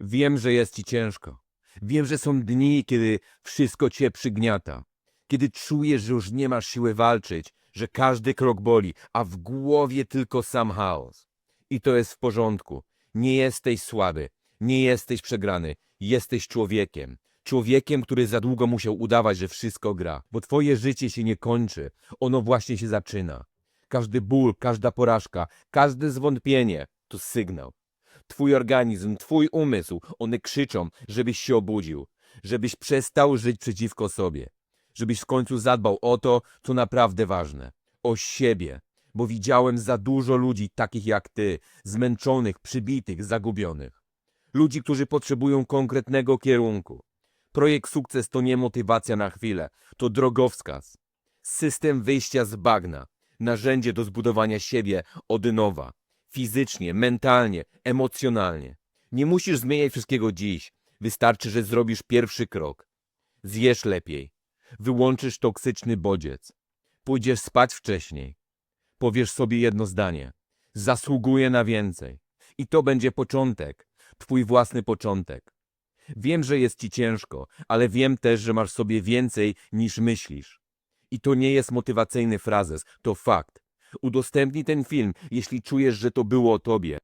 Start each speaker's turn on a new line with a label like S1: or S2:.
S1: Wiem, że jest ci ciężko. Wiem, że są dni, kiedy wszystko cię przygniata. Kiedy czujesz, że już nie masz siły walczyć, że każdy krok boli, a w głowie tylko sam chaos. I to jest w porządku. Nie jesteś słaby, nie jesteś przegrany, jesteś człowiekiem. Człowiekiem, który za długo musiał udawać, że wszystko gra, bo twoje życie się nie kończy, ono właśnie się zaczyna. Każdy ból, każda porażka, każde zwątpienie to sygnał. Twój organizm, twój umysł, one krzyczą, żebyś się obudził, żebyś przestał żyć przeciwko sobie, żebyś w końcu zadbał o to, co naprawdę ważne, o siebie, bo widziałem za dużo ludzi takich jak ty, zmęczonych, przybitych, zagubionych. Ludzi, którzy potrzebują konkretnego kierunku. Projekt sukces to nie motywacja na chwilę, to drogowskaz. System wyjścia z bagna, narzędzie do zbudowania siebie od nowa. Fizycznie, mentalnie, emocjonalnie. Nie musisz zmieniać wszystkiego dziś. Wystarczy, że zrobisz pierwszy krok. Zjesz lepiej. Wyłączysz toksyczny bodziec. Pójdziesz spać wcześniej. Powiesz sobie jedno zdanie. Zasługuję na więcej. I to będzie początek. Twój własny początek. Wiem, że jest ci ciężko, ale wiem też, że masz sobie więcej niż myślisz. I to nie jest motywacyjny frazes, to fakt. Udostępnij ten film, jeśli czujesz, że to było o tobie.